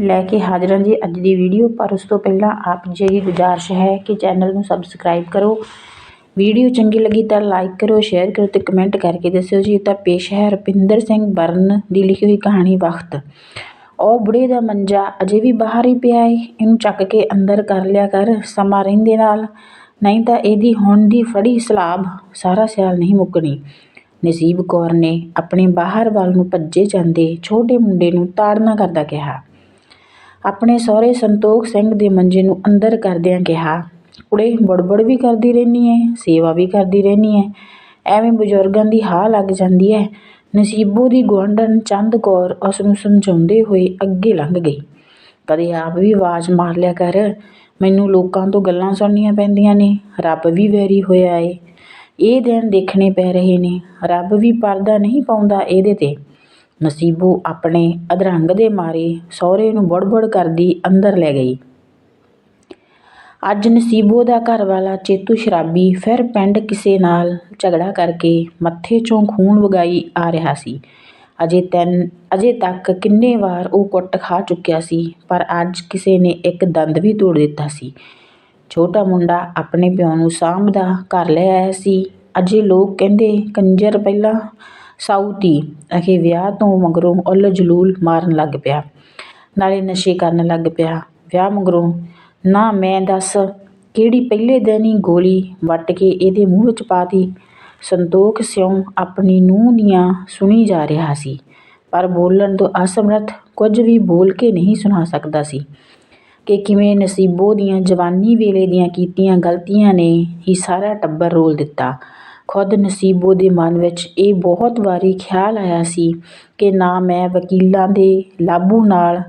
ਲੈ ਕੇ ਹਾਜ਼ਰ ਹਾਂ ਜੀ ਅੱਜ ਦੀ ਵੀਡੀਓ। ਪਰ ਉਸ ਤੋਂ ਪਹਿਲਾਂ ਆਪ ਜੀ ਦੀ ਗੁਜ਼ਾਰਿਸ਼ ਹੈ ਕਿ ਚੈਨਲ ਨੂੰ ਸਬਸਕ੍ਰਾਈਬ ਕਰੋ। ਵੀਡੀਓ ਚੰਗੀ ਲੱਗੀ ਤਾਂ ਲਾਈਕ ਕਰੋ, ਸ਼ੇਅਰ ਕਰੋ ਤੇ ਕਮੈਂਟ ਕਰਕੇ ਦੱਸਿਓ ਜੀ। ਇਹ ਤਾਂ ਪੇਸ਼ ਹੈ ਰੁਪਿੰਦਰ ਸਿੰਘ ਬਰਨ ਦੀ ਲਿਖੀ ਹੋਈ ਕਹਾਣੀ ਵਕਤ। ਉਹ ਬੁੜੇ ਦਾ ਮੰਜਾ ਅਜੇ ਵੀ ਬਾਹਰ ਹੀ ਪਿਆ ਏ। ਇਹਨੂੰ ਚੱਕ ਕੇ ਅੰਦਰ ਕਰ ਲਿਆ ਕਰ, ਸਮਾਂ ਰਹਿੰਦੇ ਨਾਲ। ਨਹੀਂ ਤਾਂ ਇਹਦੀ ਹੁਣ ਦੀ ਫੜੀ ਸਲਾਬ ਸਾਰਾ ਸਿਆਲ ਨਹੀਂ ਮੁੱਕਣੀ। ਨਸੀਬ ਕੌਰ ਨੇ ਆਪਣੇ ਬਾਹਰ ਵੱਲ ਨੂੰ ਭੱਜੇ ਜਾਂਦੇ ਛੋਟੇ ਮੁੰਡੇ ਨੂੰ ਤਾੜਨਾ ਕਰਦਾ ਕਿਹਾ। ਆਪਣੇ ਸਹੁਰੇ ਸੰਤੋਖ ਸਿੰਘ ਦੇ ਮੰਜੇ ਨੂੰ ਅੰਦਰ ਕਰਦਿਆਂ ਕਿਹਾ, ਕੁੜੇ, ਬੜਬੜ ਵੀ ਕਰਦੀ ਰਹਿੰਦੀ ਐ, ਸੇਵਾ ਵੀ ਕਰਦੀ ਰਹਿੰਦੀ ਐ। ਐਵੇਂ ਬਜ਼ੁਰਗਾਂ ਦੀ ਹਾਹ ਲੱਗ ਜਾਂਦੀ ਐ। ਨਸੀਬੋ ਦੀ ਗੁਆਂਢਣ ਚੰਦ ਕੌਰ ਉਸ ਨੂੰ ਸਮਝਾਉਂਦੇ ਹੋਏ ਅੱਗੇ ਲੰਘ ਗਈ। ਕਦੇ ਆਪ ਵੀ ਆਵਾਜ਼ ਮਾਰ ਲਿਆ ਕਰ। ਮੈਨੂੰ ਲੋਕਾਂ ਤੋਂ ਗੱਲਾਂ ਸੁਣਨੀਆਂ ਪੈਂਦੀਆਂ ਨੇ। ਰੱਬ ਵੀ ਵੈਰੀ ਹੋਇਆ ਏ। ਇਹ ਦਿਨ ਦੇਖਣੇ ਪੈ ਰਹੇ ਨੇ। ਰੱਬ ਵੀ ਪਰਦਾ ਨਹੀਂ ਪਾਉਂਦਾ ਇਹਦੇ ਤੇ। ਨਸੀਬੋ ਆਪਣੇ ਅਧਰੰਗ ਦੇ ਮਾਰੇ ਸਹੁਰੇ ਨੂੰ ਬੜਬੜ ਕਰਦੀ ਅੰਦਰ ਲੈ ਗਈ। ਅੱਜ ਨਸੀਬੋ ਦਾ ਘਰ ਵਾਲਾ ਚੇਤੂ ਸ਼ਰਾਬੀ ਫਿਰ ਪਿੰਡ ਕਿਸੇ ਨਾਲ ਝਗੜਾ ਕਰਕੇ ਮੱਥੇ 'ਚੋਂ ਖੂਨ ਵਗਾਈ ਆ ਰਿਹਾ ਸੀ। ਅਜੇ ਤਿੰਨ, ਅਜੇ ਤੱਕ ਕਿੰਨੇ ਵਾਰ ਉਹ ਕੁੱਟ ਖਾ ਚੁੱਕਿਆ ਸੀ, ਪਰ ਅੱਜ ਕਿਸੇ ਨੇ ਇੱਕ ਦੰਦ ਵੀ ਤੋੜ ਦਿੱਤਾ ਸੀ। ਛੋਟਾ ਮੁੰਡਾ ਆਪਣੇ ਪਿਓ ਨੂੰ ਸਾਂਭਦਾ ਘਰ ਲੈ ਆਇਆ ਸੀ। ਅਜੇ ਲੋਕ ਕਹਿੰਦੇ, ਕੰਜਰ ਪਹਿਲਾਂ ਸਾਊਤੀ ਅਖੇ ਵਿਆਹ ਤੋਂ ਮਗਰੋਂ ਉੱਲ ਜਲੂਲ ਮਾਰਨ ਲੱਗ ਪਿਆ। ਨਾਲੇ ਨਸ਼ੇ ਕਰਨ ਲੱਗ ਪਿਆ। ਵਿਆਹ ਮਗਰੋਂ ਨਾ ਮੈਂ ਦੱਸ, ਕਿਹੜੀ ਪਹਿਲੇ ਦਿਨ ਹੀ ਗੋਲੀ ਵੱਟ ਕੇ ਇਹਦੇ ਮੂੰਹ ਵਿੱਚ ਪਾਤੀ ਸੰਤੋਖ ਸਿਉਂ ਆਪਣੀ ਨੂੰਹ ਦੀਆਂ ਸੁਣੀ ਜਾ ਰਿਹਾ ਸੀ। ਪਰ ਬੋਲਣ ਤੋਂ ਅਸਮਰਥ ਕੁਝ ਵੀ ਬੋਲ ਕੇ ਨਹੀਂ ਸੁਣਾ ਸਕਦਾ ਸੀ। ਕਿ ਕਿਵੇਂ ਨਸੀਬੋ ਦੀਆਂ ਜਵਾਨੀ ਵੇਲੇ ਦੀਆਂ ਕੀਤੀਆਂ ਗਲਤੀਆਂ ਨੇ ਹੀ ਸਾਰਾ ਟੱਬਰ ਰੋਲ ਦਿੱਤਾ। ਖੁਦ ਨਸੀਬੋ ਦੇ ਮਨ ਵਿੱਚ ਇਹ ਬਹੁਤ ਵਾਰੀ ਖਿਆਲ ਆਇਆ ਸੀ ਕਿ ਨਾ ਮੈਂ ਵਕੀਲਾਂ ਦੇ ਲਾਬੂ ਨਾਲ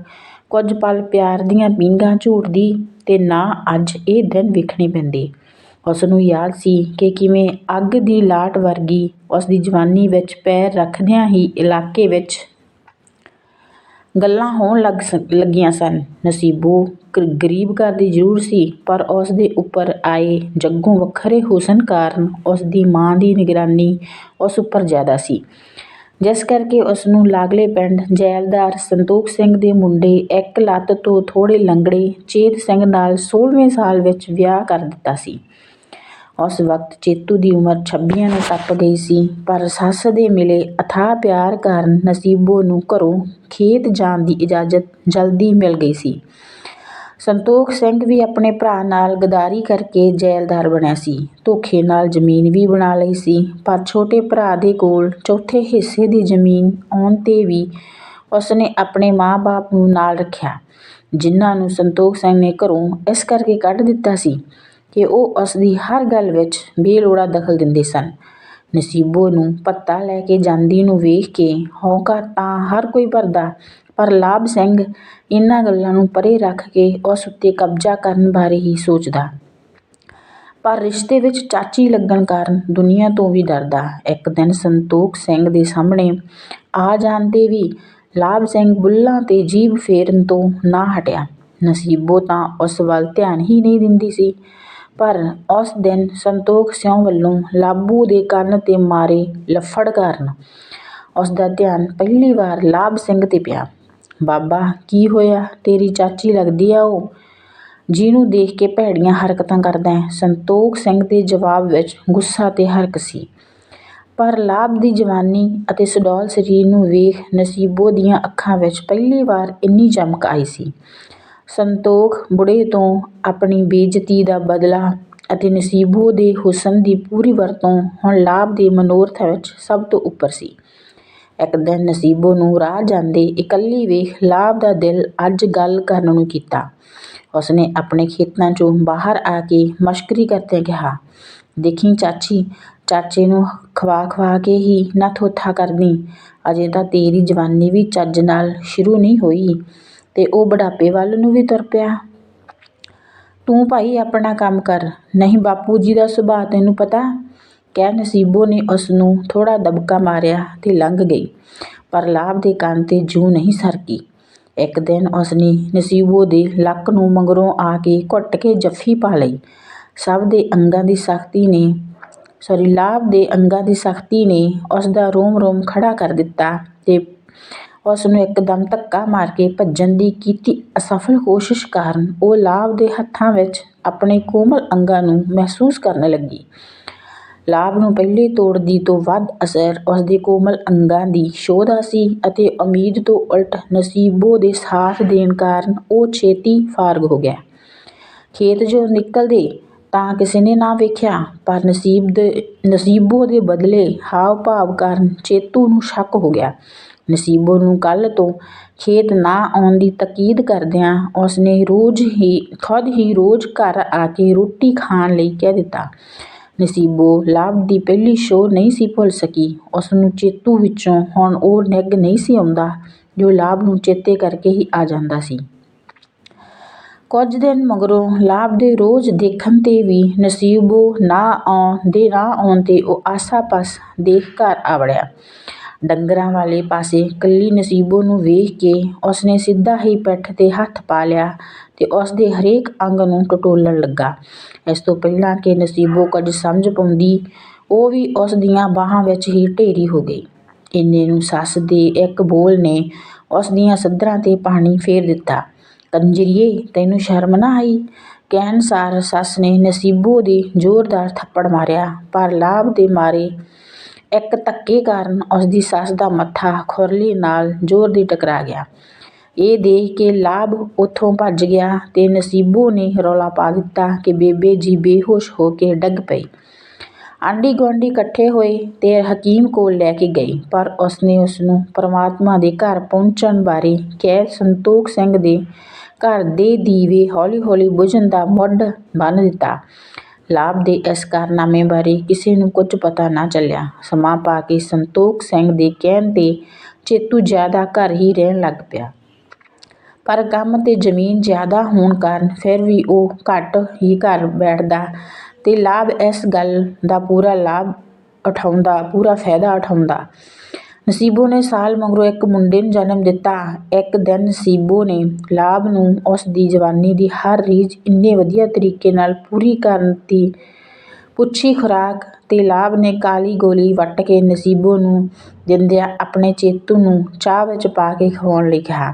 ਕੁਝ ਪਲ ਪਿਆਰ ਦੀਆਂ ਪੀਂਘਾਂ ਝੂਟਦੀ ਅਤੇ ਨਾ ਅੱਜ ਇਹ ਦਿਨ ਵੇਖਣੇ ਪੈਂਦੇ। ਉਸ ਨੂੰ ਯਾਦ ਸੀ ਕਿ ਕਿਵੇਂ ਅੱਗ ਦੀ ਲਾਟ ਵਰਗੀ ਉਸ ਦੀ ਜਵਾਨੀ ਵਿੱਚ ਪੈਰ ਰੱਖਦਿਆਂ ਹੀ ਇਲਾਕੇ ਵਿੱਚ ਗੱਲਾਂ ਹੋਣ ਲੱਗ ਸ, ਲੱਗੀਆਂ ਸਨ। ਨਸੀਬੋ ਗਰੀਬ ਘਰ ਦੀ ਜ਼ਰੂਰ ਸੀ, ਪਰ ਉਸ ਦੇ ਉੱਪਰ ਆਏ ਜੱਗੋਂ ਵੱਖਰੇ ਹੁਸਨ ਕਾਰਨ ਉਸ ਦੀ ਮਾਂ ਦੀ ਨਿਗਰਾਨੀ ਉਸ ਉੱਪਰ ਜ਼ਿਆਦਾ ਸੀ। ਜਿਸ ਕਰਕੇ ਉਸ ਨੂੰ ਲਾਗਲੇ ਪਿੰਡ ਜੈਲਦਾਰ ਸੰਤੋਖ ਸਿੰਘ ਦੇ ਮੁੰਡੇ ਇੱਕ ਲੱਤ ਤੋਂ ਥੋੜ੍ਹੇ ਲੰਗੜੇ ਚੇਤ ਸਿੰਘ ਨਾਲ 16ਵੇਂ ਸਾਲ ਵਿੱਚ ਵਿਆਹ ਕਰ ਦਿੱਤਾ ਸੀ। ਉਸ ਵਕਤ ਚੇਤੂ ਦੀ ਉਮਰ 26 ਨੂੰ ਟੱਪ ਗਈ ਸੀ, ਪਰ ਸੱਸ ਦੇ ਮਿਲੇ ਅਥਾਹ ਪਿਆਰ ਕਾਰਨ ਨਸੀਬੋ ਨੂੰ ਘਰੋਂ ਖੇਤ ਜਾਣ ਦੀ ਇਜਾਜ਼ਤ ਜਲਦੀ ਮਿਲ ਗਈ ਸੀ। ਸੰਤੋਖ ਸਿੰਘ ਵੀ ਆਪਣੇ ਭਰਾ ਨਾਲ ਗਦਾਰੀ ਕਰਕੇ ਜੈਲਦਾਰ ਬਣਿਆ ਸੀ। ਧੋਖੇ ਨਾਲ ਜ਼ਮੀਨ ਵੀ ਬਣਾ ਲਈ ਸੀ, ਪਰ ਛੋਟੇ ਭਰਾ ਦੇ ਕੋਲ ਚੌਥੇ ਹਿੱਸੇ ਦੀ ਜ਼ਮੀਨ ਆਉਣ ਤੇ ਵੀ ਉਸਨੇ ਆਪਣੇ ਮਾਂ-ਬਾਪ ਨੂੰ ਨਾਲ ਰੱਖਿਆ, ਜਿਨ੍ਹਾਂ ਨੂੰ ਸੰਤੋਖ ਸਿੰਘ ਨੇ ਘਰੋਂ ਇਸ ਕਰਕੇ ਕੱਢ ਦਿੱਤਾ ਸੀ। ਕਿ ਉਹ ਉਸ ਦੀ ਹਰ ਗੱਲ ਵਿੱਚ ਬੇਲੋੜਾ ਦਖਲ ਦਿੰਦੇ ਸਨ। ਨਸੀਬੋ ਨੂੰ ਭੱਤਾ ਲੈ ਕੇ ਜਾਂਦੀ ਨੂੰ ਵੇਖ ਕੇ ਹੌਂਕਾ ਤਾਂ ਹਰ ਕੋਈ ਭਰਦਾ, ਪਰ ਲਾਭ ਸਿੰਘ ਇਹਨਾਂ ਗੱਲਾਂ ਨੂੰ ਪਰੇ ਰੱਖ ਕੇ ਉਸ ਉੱਤੇ ਕਬਜ਼ਾ ਕਰਨ ਬਾਰੇ ਹੀ ਸੋਚਦਾ। ਪਰ ਰਿਸ਼ਤੇ ਵਿੱਚ ਚਾਚੀ ਲੱਗਣ ਕਾਰਨ ਦੁਨੀਆ ਤੋਂ ਵੀ ਡਰਦਾ। ਇੱਕ ਦਿਨ ਸੰਤੋਖ ਸਿੰਘ ਦੇ ਸਾਹਮਣੇ ਆ ਜਾਣ ਤੇ ਵੀ ਲਾਭ ਸਿੰਘ ਬੁੱਲਾਂ ਤੇ ਜੀਭ ਫੇਰਨ ਤੋਂ ਨਾ ਹਟਿਆ। ਨਸੀਬੋ ਤਾਂ ਉਸ ਵੱਲ ਧਿਆਨ ਹੀ ਨਹੀਂ ਦਿੰਦੀ ਸੀ। ਪਰ ਉਸ ਦਿਨ ਸੰਤੋਖ ਸਿਉਂ ਵੱਲੋਂ ਲਾਬੂ ਦੇ ਕੰਨ ਤੇ ਮਾਰੇ ਲੱਫੜ ਕਾਰਨ ਉਸ ਦਾ ਧਿਆਨ ਪਹਿਲੀ ਵਾਰ ਲਾਭ ਸਿੰਘ ਤੇ ਪਿਆ। ਬਾਬਾ, ਕੀ ਹੋਇਆ? ਤੇਰੀ ਚਾਚੀ ਲੱਗਦੀ ਆ ਉਹ? ਜਿਹਨੂੰ ਦੇਖ ਕੇ ਭੈੜੀਆਂ ਹਰਕਤਾਂ ਕਰਦਾ ਹੈ। ਸੰਤੋਖ ਸਿੰਘ ਦੇ ਜਵਾਬ ਵਿੱਚ ਗੁੱਸਾ ਤੇ ਹਰਕ ਸੀ। ਪਰ ਲਾਭ ਦੀ ਜਵਾਨੀ ਅਤੇ ਸੁਡੌਲ ਸਰੀਰ ਨੂੰ ਵੇਖ ਨਸੀਬੋ ਦੀਆਂ ਅੱਖਾਂ ਵਿੱਚ ਪਹਿਲੀ ਵਾਰ ਇੰਨੀ ਚਮਕ ਆਈ ਸੀ। ਸੰਤੋਖ ਬੁੜੇ ਤੋਂ ਆਪਣੀ ਬੇਇੱਜ਼ਤੀ ਦਾ ਬਦਲਾ ਅਤੇ ਨਸੀਬੋ ਦੇ ਹੁਸਨ ਦੀ ਪੂਰੀ ਵਰਤੋਂ ਹੁਣ ਲਾਭ ਦੇ ਮਨੋਰਥ ਵਿੱਚ ਸਭ ਤੋਂ ਉੱਪਰ ਸੀ। ਇੱਕ ਦਿਨ ਨਸੀਬੋ ਨੂੰ ਰਾਹ ਜਾਂਦੇ ਇਕੱਲੀ ਵੇਖ ਲਾਭ ਦਾ ਦਿਲ ਅੱਜ ਗੱਲ ਕਰਨ ਨੂੰ ਕੀਤਾ। ਉਸਨੇ ਆਪਣੇ ਖੇਤਾਂ 'ਚੋਂ ਬਾਹਰ ਆ ਕੇ ਮਸ਼ਕਰੀ ਕਰਦਿਆਂ ਕਿਹਾ, ਦੇਖੀ ਚਾਚੀ, ਚਾਚੇ ਨੂੰ ਖਵਾ ਖਵਾ ਕੇ ਹੀ ਨਾ ਥੋਥਾ ਕਰਦੀ। ਅਜੇ ਤਾਂ ਤੇਰੀ ਜਵਾਨੀ ਵੀ ਚੱਜ ਨਾਲ ਸ਼ੁਰੂ ਨਹੀਂ ਹੋਈ। ਅਤੇ ਉਹ ਬੁਢਾਪੇ ਵੱਲ ਨੂੰ ਵੀ ਤੁਰ ਪਿਆ। ਤੂੰ ਭਾਈ ਆਪਣਾ ਕੰਮ ਕਰ, ਨਹੀਂ ਬਾਪੂ ਜੀ ਦਾ ਸੁਭਾਅ ਤੈਨੂੰ ਪਤਾ? ਕਹਿ ਨਸੀਬੋ ਨੇ ਉਸ ਨੂੰ ਥੋੜਾ ਦਬਕਾ ਮਾਰਿਆ ਅਤੇ ਲੰਘ ਗਈ, ਪਰ ਲਾਭ ਦੇ ਕੰਨ ਤੇ ਜੂੰ ਨਹੀਂ ਸਰਕੀ। ਇੱਕ ਦਿਨ ਉਸ ਨੇ ਨਸੀਬੋ ਦੇ ਲੱਕ ਨੂੰ ਮਗਰੋਂ ਆ ਕੇ ਘੁੱਟ ਕੇ ਜੱਫੀ ਪਾ ਲਈ। ਸਭ ਦੇ ਅੰਗਾਂ ਦੀ ਸਖਤੀ ਨੇ ਸੋਰੀ ਲਾਭ ਦੇ ਅੰਗਾਂ ਦੀ ਸਖਤੀ ਨੇ ਉਸ ਦਾ ਰੋਮ ਰੋਮ ਖੜ੍ਹਾ ਕਰ ਦਿੱਤਾ ਅਤੇ ਉਸ ਨੂੰ ਇੱਕਦਮ ਧੱਕਾ ਮਾਰ ਕੇ ਭੱਜਣ ਦੀ ਕੀਤੀ ਅਸਫਲ ਕੋਸ਼ਿਸ਼ ਕਾਰਨ ਉਹ ਲਾਭ ਦੇ ਹੱਥਾਂ ਵਿੱਚ ਆਪਣੇ ਕੋਮਲ ਅੰਗਾਂ ਨੂੰ ਮਹਿਸੂਸ ਕਰਨ ਲੱਗੀ। ਲਾਭ ਨੂੰ ਪਹਿਲੇ ਤੋੜਦੀ ਤੋਂ ਵੱਧ ਅਸਰ ਉਸਦੇ ਕੋਮਲ ਅੰਗਾਂ ਦੀ ਛੋਹ ਦਾ ਸੀ ਅਤੇ ਉਮੀਦ ਤੋਂ ਉਲਟ ਨਸੀਬੋ ਦੇ ਸਾਥ ਦੇਣ ਕਾਰਨ ਉਹ ਛੇਤੀ ਫਾਰਗ ਹੋ ਗਿਆ। ਖੇਤ ਜੋ ਨਿਕਲਦੇ ਤਾਂ ਕਿਸੇ ਨੇ ਨਾ ਵੇਖਿਆ, ਪਰ ਨਸੀਬ ਦੇ ਨਸੀਬੋ ਦੇ ਬਦਲੇ ਹਾਵ-ਭਾਵ ਕਾਰਨ ਚੇਤੂ ਨੂੰ ਸ਼ੱਕ ਹੋ ਗਿਆ। ਨਸੀਬੋ ਨੂੰ ਕੱਲ੍ਹ ਤੋਂ ਖੇਤ ਨਾ ਆਉਣ ਦੀ ਤਾਕੀਦ ਕਰਦਿਆਂ ਉਸਨੇ ਖੁਦ ਹੀ ਰੋਜ਼ ਘਰ ਆ ਕੇ ਰੋਟੀ ਖਾਣ ਲਈ ਕਹਿ ਦਿੱਤਾ। ਨਸੀਬੋ ਲਾਭ ਦੀ ਪਹਿਲੀ ਛੋਹ ਨਹੀਂ ਸੀ ਭੁੱਲ ਸਕੀ। ਉਸਨੂੰ ਚੇਤੂ ਵਿੱਚੋਂ ਹੁਣ ਉਹ ਨਿੱਘ ਨਹੀਂ ਸੀ ਆਉਂਦਾ, ਜੋ ਲਾਭ ਨੂੰ ਚੇਤੇ ਕਰਕੇ ਹੀ ਆ ਜਾਂਦਾ ਸੀ। ਕੁਝ ਦਿਨ ਮਗਰੋਂ ਲਾਭ ਦੇ ਰੋਜ਼ ਦੇਖਣ ਤੇ ਵੀ ਨਸੀਬੋ ਨਾ ਆਉਣ ਦੇ ਨਾ ਆਉਣ ਤੇ ਉਹ ਆਸਾ-ਪਾਸ ਦੇਖ ਘਰ ਆ ਵੜਿਆ। ਡੰਗਰਾਂ ਵਾਲੇ ਪਾਸੇ ਕੱਲੀ ਨਸੀਬੋ ਨੂੰ ਵੇਖ ਕੇ ਉਸਨੇ ਸਿੱਧਾ ਹੀ ਪਿੱਠ ਤੇ ਹੱਥ ਪਾ ਲਿਆ ਤੇ ਉਸਦੇ ਹਰੇਕ ਅੰਗ ਨੂੰ ਟਟੋਲਣ ਲੱਗਾ। ਇਸ ਤੋਂ ਪਹਿਲਾਂ ਕਿ ਨਸੀਬੋ ਕੁਝ ਸਮਝ ਪਾਉਂਦੀ, ਉਹ ਵੀ ਉਸ ਦੀਆਂ ਬਾਹਾਂ ਵਿੱਚ ਹੀ ਢੇਰੀ ਹੋ ਗਈ। ਇੰਨੇ ਨੂੰ ਸੱਸ ਦੇ ਇੱਕ ਬੋਲ ਨੇ ਉਸ ਦੀਆਂ ਸੱਧਰਾਂ ਤੇ ਪਾਣੀ ਫੇਰ ਦਿੱਤਾ। "ਕੰਜਰੀਏ, ਤੈਨੂੰ ਸ਼ਰਮ ਨਾ ਆਈ?" ਕਹਿਣ ਸਾਰ ਸੱਸ ਨੇ ਨਸੀਬੋ ਦੇ ਜ਼ੋਰਦਾਰ ਥੱਪੜ ਮਾਰਿਆ, ਪਰ ਲਾਭ ਦੇ ਮਾਰੇ ਇੱਕ ਧੱਕੇ ਕਾਰਨ ਉਸਦੀ ਸੱਸ ਦਾ ਮੱਥਾ ਖੁਰਲੀ ਨਾਲ ਜ਼ੋਰ ਦੀ ਟਕਰਾ ਗਿਆ। ਇਹ ਦੇਖ ਕੇ ਲਾਭ ਉੱਥੋਂ ਭੱਜ ਗਿਆ ਅਤੇ ਨਸੀਬੋ ਨੇ ਰੌਲਾ ਪਾ ਦਿੱਤਾ ਕਿ ਬੇਬੇ ਜੀ ਬੇਹੋਸ਼ ਹੋ ਕੇ ਡਿੱਗ ਪਈ। ਆਂਢੀ-ਗੁਆਂਢੀ ਇਕੱਠੇ ਹੋਏ ਅਤੇ ਹਕੀਮ ਕੋਲ ਲੈ ਕੇ ਗਏ, ਪਰ ਉਸਨੇ ਉਸਨੂੰ ਪਰਮਾਤਮਾ ਦੇ ਘਰ ਪਹੁੰਚਣ ਬਾਰੇ ਕਹਿ ਸੰਤੋਖ ਸਿੰਘ ਦੇ ਘਰ ਦੇ ਦੀਵੇ ਹੌਲੀ-ਹੌਲੀ ਬੁਝਣ ਦਾ ਮੁੱਢ ਬੰਨ੍ਹ ਦਿੱਤਾ। ਲਾਭ ਦੇ ਇਸ ਕਾਰਨਾਮੇ ਬਾਰੇ ਕਿਸੇ ਨੂੰ ਕੁਝ ਪਤਾ ਨਾ ਚੱਲਿਆ। ਸਮਾਂ ਪਾ ਕੇ ਸੰਤੋਖ ਸਿੰਘ ਦੇ ਕਹਿਣ ਤੇ ਚੇਤੂ ਜ਼ਿਆਦਾ ਘਰ ਹੀ ਰਹਿਣ ਲੱਗ ਪਿਆ। ਪਰ ਕੰਮ ਤੇ ਜ਼ਮੀਨ ਜ਼ਿਆਦਾ ਹੋਣ ਕਾਰਨ ਫਿਰ ਵੀ ਉਹ ਘੱਟ ਹੀ ਘਰ ਬੈਠਦਾ ਤੇ ਲਾਭ ਇਸ ਗੱਲ ਦਾ ਪੂਰਾ ਫਾਇਦਾ ਉਠਾਉਂਦਾ। ਨਸੀਬੋ ਨੇ ਸਾਲ ਮਗਰੋਂ ਇੱਕ ਮੁੰਡੇ ਨੂੰ ਜਨਮ ਦਿੱਤਾ। ਇੱਕ ਦਿਨ ਨਸੀਬੋ ਨੇ ਲਾਭ ਨੂੰ ਉਸ ਦੀ ਜਵਾਨੀ ਦੀ ਹਰ ਰੀਝ ਇੰਨੇ ਵਧੀਆ ਤਰੀਕੇ ਨਾਲ ਪੂਰੀ ਕਰਨ ਦੀ ਪੁੱਛੀ ਖ਼ੁਰਾਕ ਤੇ ਲਾਭ ਨੇ ਕਾਲੀ ਗੋਲੀ ਵੱਟ ਕੇ ਨਸੀਬੋ ਨੂੰ ਦਿੰਦਿਆਂ ਆਪਣੇ ਚੇਤੂ ਨੂੰ ਚਾਹ ਵਿੱਚ ਪਾ ਕੇ ਖਵਾਉਣ ਲਈ ਕਿਹਾ।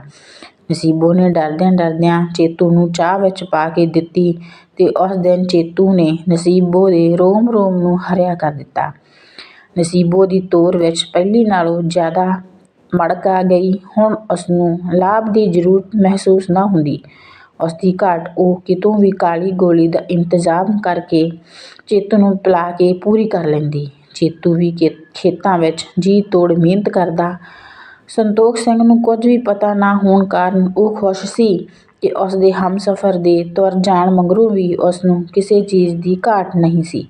ਨਸੀਬੋ ਨੇ ਡਰਦਿਆਂ-ਡਰਦਿਆਂ ਚੇਤੂ ਨੂੰ ਚਾਹ ਵਿੱਚ ਪਾ ਕੇ ਦਿੱਤੀ ਤੇ ਉਸ ਦਿਨ ਚੇਤੂ ਨੇ ਨਸੀਬੋ ਦੇ ਰੋਮ-ਰੋਮ ਨੂੰ ਹਰਿਆ ਕਰ ਦਿੱਤਾ। ਨਸੀਬੋ ਦੀ ਤੋਰ ਵਿੱਚ ਪਹਿਲੀ ਨਾਲੋਂ ਜ਼ਿਆਦਾ ਮੜਕ ਆ ਗਈ। ਹੁਣ ਉਸਨੂੰ ਲਾਭ ਦੀ ਜ਼ਰੂਰਤ ਮਹਿਸੂਸ ਨਾ ਹੁੰਦੀ। ਉਸਦੀ ਘਾਟ ਉਹ ਕਿਤੋਂ ਵੀ ਕਾਲੀ ਗੋਲੀ ਦਾ ਇੰਤਜ਼ਾਮ ਕਰਕੇ ਚੇਤੂ ਨੂੰ ਪਿਲਾ ਕੇ ਪੂਰੀ ਕਰ ਲੈਂਦੀ। ਚੇਤੂ ਵੀ ਖੇਤਾਂ ਵਿੱਚ ਜੀ ਤੋੜ ਮਿਹਨਤ ਕਰਦਾ। ਸੰਤੋਖ ਸਿੰਘ ਨੂੰ ਕੁਝ ਵੀ ਪਤਾ ਨਾ ਹੋਣ ਕਾਰਨ ਉਹ ਖੁਸ਼ ਸੀ ਕਿ ਉਸਦੇ ਹਮਸਫ਼ਰ ਦੇ ਤੁਰ ਜਾਣ ਮਗਰੋਂ ਵੀ ਉਸਨੂੰ ਕਿਸੇ ਚੀਜ਼ ਦੀ ਘਾਟ ਨਹੀਂ ਸੀ।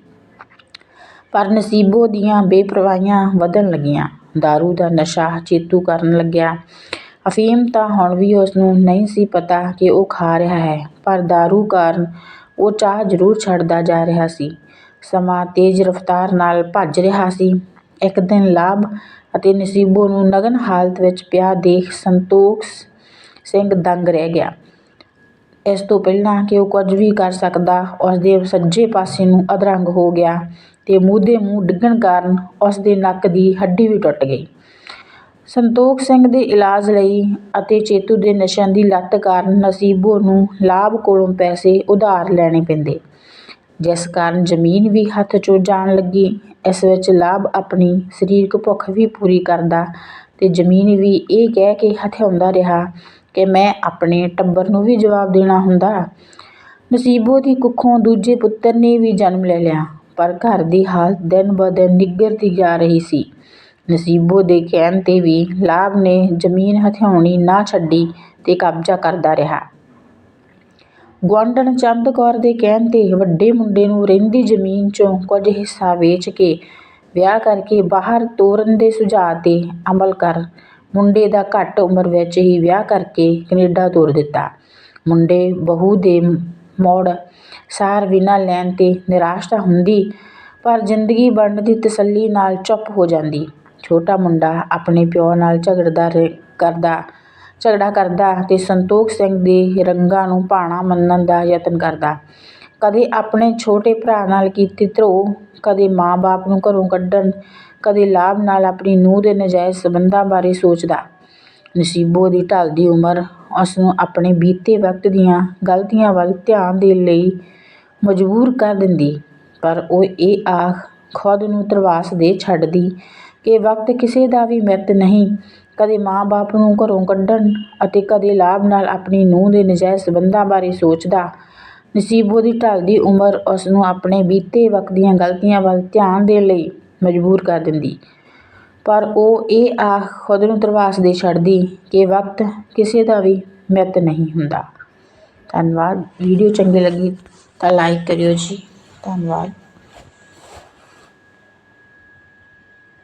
ਪਰ ਨਸੀਬੋ ਦੀਆਂ ਬੇਪਰਵਾਹੀਆਂ ਵਧਣ ਲੱਗੀਆਂ। ਦਾਰੂ ਦਾ ਨਸ਼ਾ ਚੇਤੂ ਕਰਨ ਲੱਗਿਆ। ਅਫ਼ੀਮ ਤਾਂ ਹੁਣ ਵੀ ਉਸਨੂੰ ਨਹੀਂ ਸੀ ਪਤਾ ਕਿ ਉਹ ਖਾ ਰਿਹਾ ਹੈ, ਪਰ ਦਾਰੂ ਕਾਰਨ ਉਹ ਚਾਹ ਜ਼ਰੂਰ ਛੱਡਦਾ ਜਾ ਰਿਹਾ ਸੀ। ਸਮਾਂ ਤੇਜ਼ ਰਫ਼ਤਾਰ ਨਾਲ ਭੱਜ ਰਿਹਾ ਸੀ। ਇੱਕ ਦਿਨ ਲਾਭ ਅਤੇ ਨਸੀਬੋ ਨੂੰ ਨਗਨ ਹਾਲਤ ਵਿੱਚ ਪਿਆ ਦੇਖ ਸੰਤੋਖ ਸਿੰਘ ਦੰਗ ਰਹਿ ਗਿਆ। ਇਸ ਤੋਂ ਪਹਿਲਾਂ ਕਿ ਉਹ ਕੁਝ ਵੀ ਕਰ ਸਕਦਾ, ਉਸਦੇ ਸੱਜੇ ਪਾਸੇ ਨੂੰ ਅਧਰੰਗ ਹੋ ਗਿਆ ਅਤੇ ਮੂੰਹ ਦੇ ਮੂੰਹ ਡਿੱਗਣ ਕਾਰਨ ਉਸਦੇ ਨੱਕ ਦੀ ਹੱਡੀ ਵੀ ਟੁੱਟ ਗਈ। ਸੰਤੋਖ ਸਿੰਘ ਦੇ ਇਲਾਜ ਲਈ ਅਤੇ ਚੇਤੂ ਦੇ ਨਸ਼ਿਆਂ ਦੀ ਲੱਤ ਕਾਰਨ ਨਸੀਬੋ ਨੂੰ ਲਾਭ ਕੋਲੋਂ ਪੈਸੇ ਉਧਾਰ ਲੈਣੇ ਪੈਂਦੇ, ਜਿਸ ਕਾਰਨ ਜ਼ਮੀਨ ਵੀ ਹੱਥ ਚੋਂ ਜਾਣ ਲੱਗੀ। ਇਸ ਵਿੱਚ ਲਾਭ ਆਪਣੀ ਸਰੀਰਕ ਭੁੱਖ ਵੀ ਪੂਰੀ ਕਰਦਾ ਅਤੇ ਜ਼ਮੀਨ ਵੀ ਇਹ ਕਹਿ ਕੇ ਹਥਿਆਉਂਦਾ ਰਿਹਾ ਕਿ ਮੈਂ ਆਪਣੇ ਟੱਬਰ ਨੂੰ ਵੀ ਜਵਾਬ ਦੇਣਾ ਹੁੰਦਾ। ਨਸੀਬੋ ਦੀ ਕੁੱਖੋਂ ਦੂਜੇ ਪੁੱਤਰ ਨੇ ਵੀ ਜਨਮ ਲੈ ਲਿਆ, ਪਰ ਘਰ ਦੀ ਹਾਲਤ ਦਿਨ-ਬ-ਦਿਨ ਨਿੱਘਰਦੀ ਜਾ ਰਹੀ ਸੀ। ਨਸੀਬੋ ਦੇ ਕਹਿਣ ਤੇ ਵੀ ਲਾਭ ਨੇ ਜ਼ਮੀਨ ਹਥਿਆਉਣੀ ਨਾ ਛੱਡੀ ਤੇ ਕਬਜ਼ਾ ਕਰਦਾ ਰਿਹਾ। ਗੁਆਂਢਣ ਚੰਦ ਕੌਰ ਦੇ ਕਹਿਣ ਤੇ ਵੱਡੇ ਮੁੰਡੇ ਨੂੰ ਰਹਿੰਦੀ ਜ਼ਮੀਨ ਚੋਂ ਕੁਝ ਹਿੱਸਾ ਵੇਚ ਕੇ ਵਿਆਹ ਕਰਕੇ ਬਾਹਰ ਤੋਰਨ ਦੇ ਸੁਝਾਅ ਤੇ ਅਮਲ ਕਰ ਮੁੰਡੇ ਦਾ ਘੱਟ ਉਮਰ ਵਿੱਚ ਹੀ ਵਿਆਹ ਕਰਕੇ ਕਨੇਡਾ ਤੋਰ ਦਿੱਤਾ। ਮੁੰਡੇ ਬਹੂ ਦੇ ਮੁੜ ਸਾਰ ਵਿਨਾ ਲੈਣ ਤੇ ਨਿਰਾਸ਼ ਤਾਂ ਹੁੰਦੀ, ਪਰ ਜ਼ਿੰਦਗੀ ਬਣਨ ਦੀ ਤਸੱਲੀ ਨਾਲ ਚੁੱਪ ਹੋ ਜਾਂਦੀ। ਛੋਟਾ ਮੁੰਡਾ ਆਪਣੇ ਪਿਓ ਨਾਲ ਝਗੜਦਾ ਰ ਕਰਦਾ ਝਗੜਾ ਕਰਦਾ ਅਤੇ ਸੰਤੋਖ ਸਿੰਘ ਦੇ ਰੰਗਾਂ ਨੂੰ ਭਾਣਾ ਮੰਨਣ ਦਾ ਯਤਨ ਕਰਦਾ। ਕਦੇ ਆਪਣੇ ਛੋਟੇ ਭਰਾ ਨਾਲ ਕੀਤੀ ਧਰੋਹ, ਕਦੇ ਮਾਂ-ਬਾਪ ਨੂੰ ਘਰੋਂ ਕੱਢਣ, ਕਦੇ ਲਾਭ ਨਾਲ ਆਪਣੀ ਨੂੰਹ ਦੇ ਨਾਜਾਇਜ਼ ਸਬੰਧਾਂ ਬਾਰੇ ਸੋਚਦਾ। ਨਸੀਬੋ ਦੀ ਢਲਦੀ ਉਮਰ ਉਸ ਨੂੰ ਆਪਣੇ ਬੀਤੇ ਵਕਤ ਦੀਆਂ ਗਲਤੀਆਂ ਵੱਲ ਧਿਆਨ ਦੇਣ ਲਈ ਮਜਬੂਰ ਕਰ ਦਿੰਦੀ, ਪਰ ਉਹ ਇਹ ਆਖ ਖੁਦ ਨੂੰ ਧਰਵਾਸ ਦੇ ਛੱਡਦੀ ਕਿ ਵਕਤ ਕਿਸੇ ਦਾ ਵੀ ਮਿੱਤ ਨਹੀਂ, ਕਦੇ ਮਾਂ-ਬਾਪ ਨੂੰ ਘਰੋਂ ਕੱਢਣ ਅਤੇ ਕਦੇ ਲਾਭ ਨਾਲ ਆਪਣੀ ਨੂੰਹ ਦੇ ਨਜਾਇਜ਼ ਸਬੰਧਾਂ ਬਾਰੇ ਸੋਚਦਾ। ਨਸੀਬੋ ਦੀ ਢਲਦੀ ਉਮਰ ਉਸ ਨੂੰ ਆਪਣੇ ਬੀਤੇ ਵਕਤ ਦੀਆਂ ਗਲਤੀਆਂ ਵੱਲ ਧਿਆਨ ਦੇਣ ਲਈ ਮਜਬੂਰ ਕਰ ਦਿੰਦੀ। ਪਰ ਉਹ ਇਹ ਆਖ ਖੁਦ ਨੂੰ ਧਰਵਾਸ ਦੇ ਛੱਡਦੀ ਕਿ ਵਕਤ ਕਿਸੇ ਦਾ ਵੀ ਮਿੱਤ ਨਹੀਂ ਹੁੰਦਾ। ਧੰਨਵਾਦ। ਵੀਡੀਓ ਚੰਗੀ ਲੱਗੀ ਤਾਂ ਲਾਈਕ ਕਰਿਓ ਜੀ। ਧੰਨਵਾਦ।